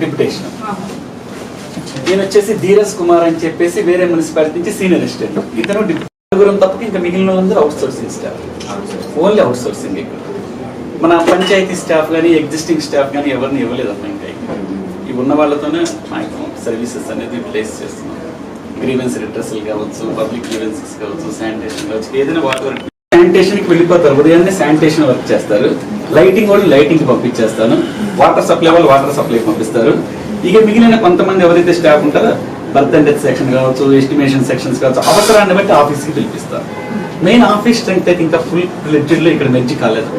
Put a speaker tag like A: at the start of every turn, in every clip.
A: Deputation ఈయన వచ్చేసి ధీరజ్ కుమార్ అని చెప్పేసి వేరే మున్సిపాలిటీ నుంచి సీనియర్ అసిస్టెంట్. ఇతను నలుగురం తప్పక ఇంకా మిగిలిన వాళ్ళందరూ outsourcing staff only outsourcing ఇక్కడ మన పంచాయతీ స్టాఫ్ కానీ ఎగ్జిస్టింగ్ స్టాఫ్ కానీ ఎవరిని ఇవ్వలేదమ్మా ఇంకా ఇవి ఉన్న వాళ్ళతోనే మాక్సిమం సర్వీసెస్ అనేది ప్లేస్ చేస్తున్నాం. గ్రీవెన్స్ రిట్రసల్ కావచ్చు పబ్లిక్ గ్రీవెన్సెస్ కావచ్చు శానిటేషన్ కావచ్చు ఏదైనా వాటర్ శానిటేషన్కి వెళ్ళిపోతారు. ఉదయాన్నే శానిటేషన్ వర్క్ చేస్తారు. లైటింగ్ వాళ్ళు లైటింగ్ పంపించేస్తాను. వాటర్ సప్లై వాళ్ళు వాటర్ సప్లై పంపిస్తారు. ఇక మిగిలిన కొంతమంది ఎవరైతే స్టాఫ్ ఉంటారో బర్త్ అండ్ డెత్ సెక్షన్ కావచ్చు ఎస్టిమేషన్ సెక్షన్స్ కావచ్చు అవసరాన్ని బట్టి ఆఫీస్కి పిలిపిస్తారు. మెయిన్ ఆఫీస్ స్ట్రెంగ్త్ అయితే ఇంకా ఫుల్ ఫ్లెడ్జెడ్లో ఇక్కడ మెర్జి కాలేదు.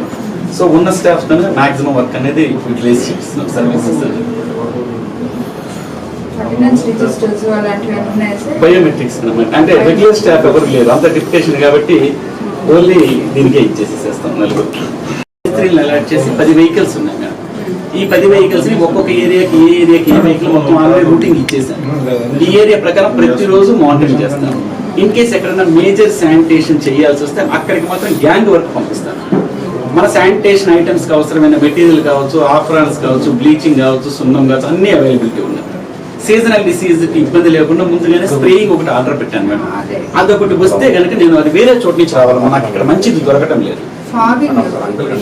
A: సో ఉన్న స్టాఫ్ తోనే మాక్సిమం వర్క్ అనేది యూటిలైజ్ చేస్తున్నాం సర్వీసెస్ బయోమెట్రిక్స్ అంటే రెగ్యులర్ స్టాఫ్ ఎవరు లేరు. అంత డిప్యుటేషన్ కాబట్టి ఓన్లీ దీనికే ఇచ్చేసేస్తాం నలుగురు మేస్త్రీలను అలాట్ చేసి పది వెహికల్స్ ఉన్నాయి మేడం. ఈ పది వెహికల్స్ని ఒక్కొక్క ఏరియాకి ఏ ఏరియాకి ఏ వెహికల్ మొత్తం ఆల్రెడీ రూటింగ్ ఇచ్చేసాం ఈ ఏరియా ప్రకారం ప్రతిరోజు మానిటరింగ్ చేస్తాం ఇన్ కేస్ ఎక్కడైనా మేజర్ శానిటేషన్ చేయాల్సి వస్తే అక్కడికి మాత్రం గ్యాంగ్ వర్క్ పంపిస్తాను మన శానిటేషన్ ఐటమ్స్కి అవసరమైన మెటీరియల్ కావచ్చు ఆఫ్రాన్స్ కావచ్చు బ్లీచింగ్ కావచ్చు సున్నం కావచ్చు అన్ని అవైలబిలిటీ ఉన్నాయి. సీజనల్ డిసీజ్కి ఇబ్బంది లేకుండా ముందుగానే స్ప్రేయింగ్ ఒకటి ఆర్డర్ పెట్టాను మేడం.
B: అదే.
A: అదొకటి వస్తే కనుక నేను అది వేరే చోట నుంచి రావాలి? నాకు ఇక్కడ మంచిది దొరకటం లేదు.
B: ఫాగింగ్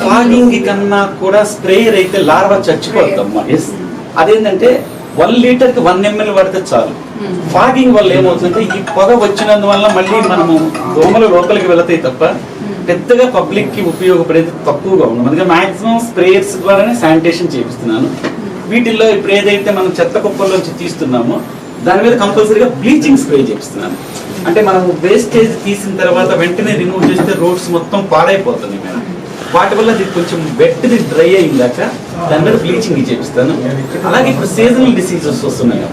A: ఫాగింగ్ కన్నా కూడా స్ప్రేయర్ అయితే లార్వా చచ్చిపోద్దమ్మా ఎస్ అదేంటంటే వన్ లీటర్కి వన్ ఎంఎల్ పడితే చాలు. ఫాగింగ్ వల్ల ఏమవుతుందంటే ఈ పొగ వచ్చినందువల్ల మళ్ళీ మనము దోమలు లోపలికి వెళతాయి తప్ప పెద్దగా పబ్లిక్కి ఉపయోగపడేది తక్కువగా ఉంది అందుకే మాక్సిమం స్ప్రేయర్స్ ద్వారానే శానిటేషన్ చేపిస్తున్నాను వీటిల్లో ఇప్పుడు ఏదైతే మనం చెత్త కుప్పల్లోంచి తీస్తున్నామో దాని మీద కంపల్సరీగా బ్లీచింగ్ స్ప్రే చేపిస్తున్నాను. అంటే మనం వేస్టేజ్ తీసిన తర్వాత వెంటనే రిమూవ్ చేస్తే రోడ్స్ మొత్తం పాడైపోతుంది మేడం. వాటి వల్ల అది కొంచెం వెట్ది డ్రై అయిందాక దాని మీద బ్లీచింగ్ చేపిస్తాను. అలాగే ఇప్పుడు సీజనల్ డిసీజెస్ వస్తున్నాయి.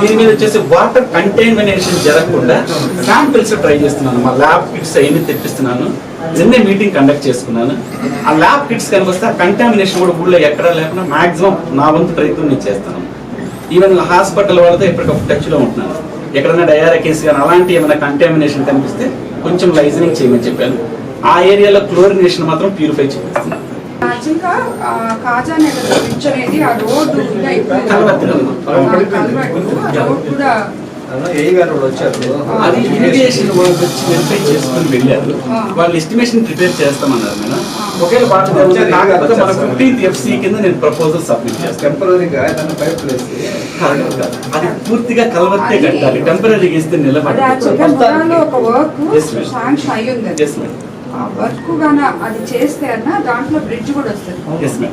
A: దీని మీద వచ్చేసి వాటర్ కంటైమినేషన్ జరగకుండా శాంపిల్స్ ట్రై చేస్తున్నాను. మా ల్యాబ్ కిట్స్ అవన్నీ తెప్పిస్తున్నాను. నిన్నే మీటింగ్ కండక్ట్ చేసుకున్నాను. ఆ ల్యాబ్ కిట్స్ కనిపిస్తే వస్తే ఆ కంటామినేషన్ కూడా ఊళ్ళో ఎక్కడా లేకుండా మాక్సిమం నా వంతు ప్రయత్నం నేను చేస్తాను. ఈవెన్ హాస్పిటల్ వాళ్ళతో ఎప్పటికప్పుడు టచ్లో ఉంటున్నాను. ఎక్కడైనా డయారా కేసు కానీ అలాంటి ఏమైనా కంటామినేషన్ కనిపిస్తే కొంచెం లైజనింగ్ చేయమని చెప్పాను. ఆ ఏరియాలో క్లోరినేషన్ మాత్రం ప్యూరిఫై చేపిస్తున్నాను
B: యాక్చువల్గా ఆ కాజా నగర్ బ్రిడ్జ్ అనేది ఆ రోడ్డు ఇంకా ఇప్పుడు
A: కలవత్తి.
B: ఆ కలవట్టు, ఆ రోడ్ కూడా
C: ఏ గారు వాళ్ళు వచ్చారు?
A: అది ఇరిగేషన్ వాళ్ళు వచ్చి వెరిఫై చేసుకుని వెళ్ళారు. వాళ్ళు ఎస్టిమేషన్ ప్రిపేర్ చేస్తామన్నారు మేడం. ఒకవేళ వాళ్ళు మన ఫిఫ్టీన్త్ ఎఫ్సి కింద నేను ప్రపోజల్ సబ్మిట్ చేస్తాను.
C: టెంపరీగా.
A: అది పూర్తిగా కలవత్తే కట్టాలి. టెంపరీగా ఇస్తే నిలబడి
B: ఒక వర్క్. శాంక్షన్ వర్క్ గాన అది చేస్తే అన్న దాంట్లో బ్రిడ్జ్ కూడా వస్తుంది.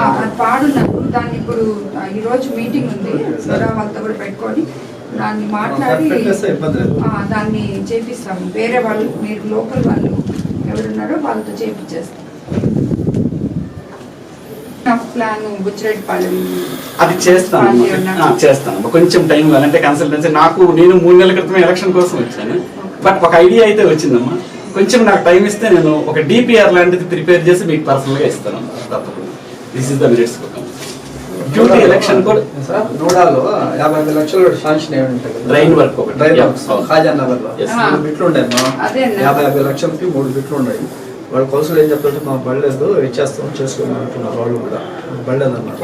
B: అది పాడున్నారు దాన్ని ఇప్పుడు ఈ రోజు మీటింగ్ ఉంది. సరే వాళ్ళతో కూడా పెట్టుకొని దాన్ని మాట్లాడి దాన్ని చేపిస్తాము. వేరే వాళ్ళు మీరు లోకల్ వాళ్ళు ఎవరున్నారో వాళ్ళతో చేపించేస్తాం ప్లాన్ బుచ్చిరెడ్డిపాలెం
A: అది చేస్తాను. చేస్తాను. కొంచెం టైం కావాలంటే కన్సల్టెన్సీ నాకు నేను మూడు నెలల క్రితం ఎలక్షన్ కోసం వచ్చాను. బట్ ఒక ఐడియా అయితే వచ్చిందమ్మా. కొంచెం నాకు టైం ఇస్తే నేను ఒక డిపిఆర్ లాంటిది ప్రిపేర్ చేసి మీకు పర్సనల్గా ఇస్తాను. తప్పకుండా. This is the minutes duty election కూడా
C: నోడాలో యాభై ఐదు లక్షలు శాంక్షన్ అయ్యి
A: ఒకటి.
C: డ్రైన్. వర్క్ నగర్లో
A: Yes.
C: మూడు బిట్లు ఉన్నాయి మా.
B: అదే అన్న.
C: యాభై యాభై లక్షలకి మూడు బిట్లు ఉన్నాయి వాళ్ళు కౌన్సిల్ ఏం చెప్తుంటే మా బళ్ళలేదు ఇచ్చేస్తాం చేసుకోమని అంటున్నారు వాళ్ళు కూడా. బళ్ళలేదు అన్నారు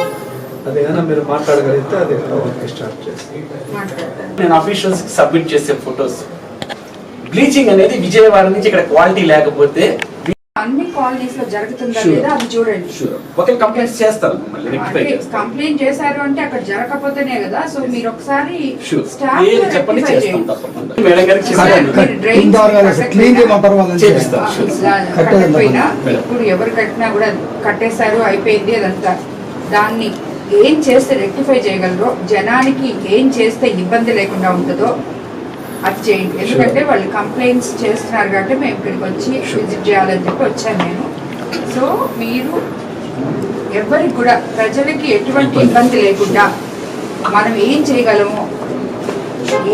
C: అది ఏదైనా మీరు మాట్లాడగలిగితే అది వర్క్ స్టార్ట్ చేసి
A: నేను అఫీషియల్స్కి సబ్మిట్ చేసే ఫొటోస్ బ్లీచింగ్ అనేది విజయవాడ నుంచి ఇక్కడ క్వాలిటీ లేకపోతే
B: అన్ని కాలనీస్లో జరుగుతుందా. లేదా అది చూడండి.
A: ఒకరి
B: అంటే
A: చేస్తాను
B: కంప్లైంట్ చేశారు అంటే అక్కడ జరగకపోతేనే కదా సో మీరు ఒకసారి కట్టకపోయినా-. ఇప్పుడు ఎవరు కట్టినా కూడా కట్టేశారు అయిపోయింది అదంతా. దాన్ని ఏం చేస్తే రెక్టిఫై చేయగలరో జనానికి ఏం చేస్తే ఇబ్బంది లేకుండా ఉంటుందో అది చేయండి. ఎందుకంటే వాళ్ళు కంప్లైంట్స్ చేస్తున్నారు కాబట్టి మేము ఇక్కడికి వచ్చి విజిట్ చేయాలని చెప్పి వచ్చాను నేను. సో మీరు ఎవరికి కూడా ప్రజలకి ఎటువంటి ఇబ్బంది లేకుండా మనం ఏం చేయగలము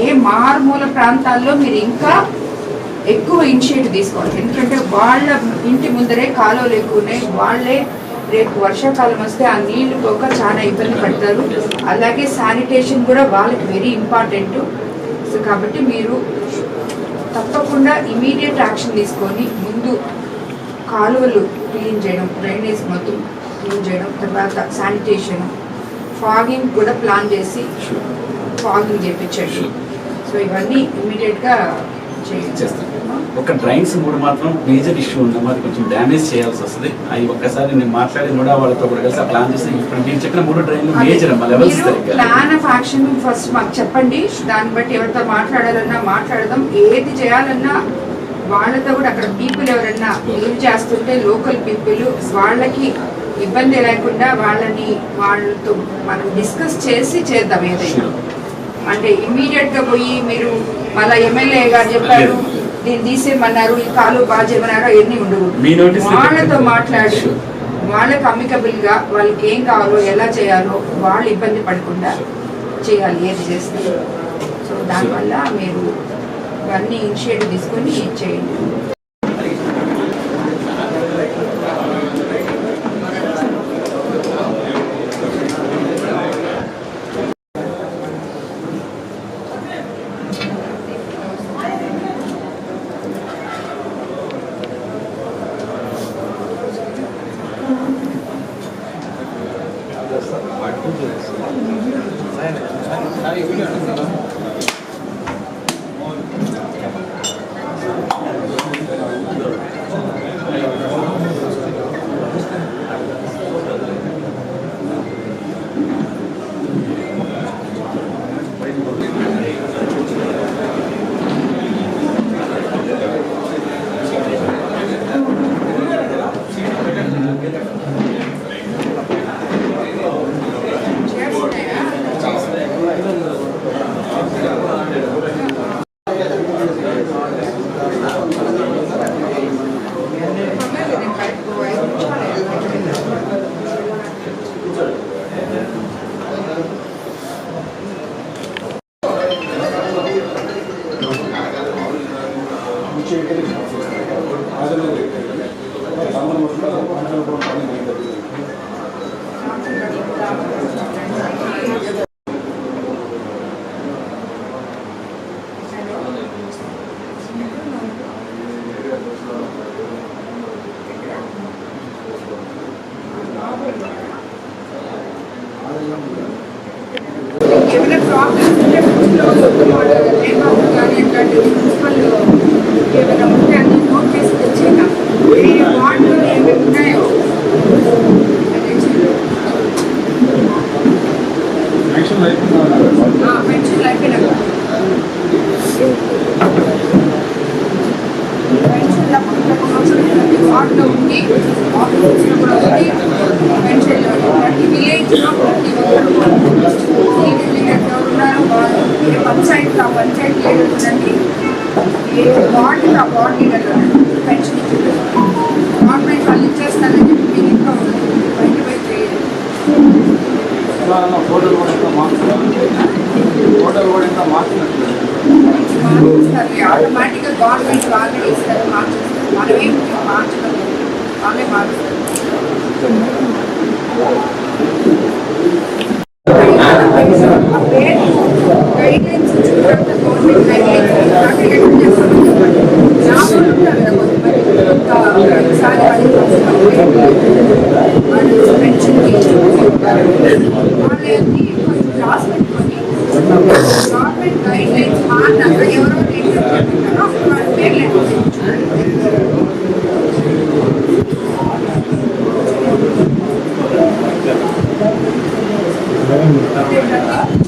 B: ఏ మారుమూల ప్రాంతాల్లో మీరు ఇంకా ఎక్కువ ఇనిషియేటివ్ తీసుకోవాలి. ఎందుకంటే వాళ్ళ ఇంటి ముందరే కాలువలు ఎక్కువ ఉన్నాయి. వాళ్ళే రేపు వర్షాకాలం వస్తే ఆ నీళ్ళు పోక చాలా ఇబ్బంది పడతారు. అలాగే శానిటేషన్ కూడా వాళ్ళకి వెరీ ఇంపార్టెంట్ సో కాబట్టి మీరు తప్పకుండా ఇమీడియట్ యాక్షన్ తీసుకొని ముందు కాలువలు క్లీన్ చేయడం డ్రైనేజ్ మొత్తం క్లీన్ చేయడం తర్వాత శానిటేషన్ ఫాగింగ్ కూడా ప్లాన్ చేసి. ఫాగింగ్ చేయించండి. సో ఇవన్నీ ఇమ్మీడియట్గా చేయండి
A: చేస్తాం. ఒక డ్రైన్స్ కూడా మాత్రం మేజర్ ఇష్యూ ఉంది. అది కొంచెం డ్యామేజ్ చేయాల్సి వస్తుంది. అవి ఒక్కసారి నేను మాట్లాడి కూడా వాళ్ళతో కూడా కలిసి ప్లాన్ చేసి ఇప్పుడు మీరు చెప్పిన మూడు డ్రైన్లు మేజర్ అమ్మా levels
B: plan of action first మాకు చెప్పండి. దాన్ని బట్టి ఎవరితో మాట్లాడాలన్నా మాట్లాడదాం. ఏది చేయాలన్నా వాళ్ళతో కూడా అక్కడ పీపుల్ ఎవరన్నా లీవ్ చేస్తుంటే లోకల్ పీపుల్ వాళ్ళకి ఇబ్బంది లేకుండా వాళ్ళని వాళ్ళతో మనం డిస్కస్ చేసి చేద్దాం ఏదైనా. అంటే ఇమీడియట్గా పోయి మీరు మళ్ళా ఎమ్మెల్యే గారు చెప్పారు దీన్ని తీసేయమన్నారు ఈ కాలు బాగా చేయమన్నారు అవన్నీ ఉండవు వాళ్ళతో. మాట్లాడి. వాళ్ళకి అమికబుల్గా వాళ్ళకి ఏం కావాలో ఎలా చేయాలో వాళ్ళు ఇబ్బంది పడకుండా చేయాలి ఏది చేస్తే సో దానివల్ల మీరు ఇవన్నీ ఇనిషియేటివ్ తీసుకొని చేయండి 哎，还有一点什么？ప్రతి వార్డులో ఉంది ఆఫీస్లో ప్రతి విలేజ్లో ప్రతి ఒక్కరు ఉన్నారు లీడర్స్ వాళ్ళు ఏ పంచాయతీ ఆ పంచాయతీ ఉండండి ఏ వార్డు ఆ ఉండండి పెన్షన్ ఇచ్చేది గవర్నమెంట్ వాళ్ళు ఇచ్చేస్తారని చెప్పి మీరు ఇంట్లో బయట పోయి చేయాలి
C: హోటల్ కూడా ఇంకా మార్చుకోవాలి హోటల్ కూడా ఇంకా మార్చినట్లేదు
B: మార్చేస్తారు. ఆటోమేటిక్గా గవర్నమెంట్ వాళ్ళే ఇస్తారు మార్చేస్తారు. మనం ఏం మార్చడం. వాళ్ళే మారుస్తారు. ఆ పేరు గైడ్లైన్స్ ఇచ్చిన తర్వాత గవర్నమెంట్ గైడ్లైన్స్ అగ్రిగేట్ చేస్తారు జాబులు ఉంటారు కదా కొంతమంది ఇంకా ఒకసారి వాళ్ళు వాళ్ళు పెన్షన్కి వాళ్ళని కొంచెం రాసి పెట్టుకొని గవర్నమెంట్ గైడ్ లైన్స్ మారినాక ఎవరో రీసెర్చ్ చెప్తున్నారో అప్పుడు వాళ్ళ పేర్లు మీరు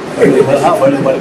B: हा बळ बळ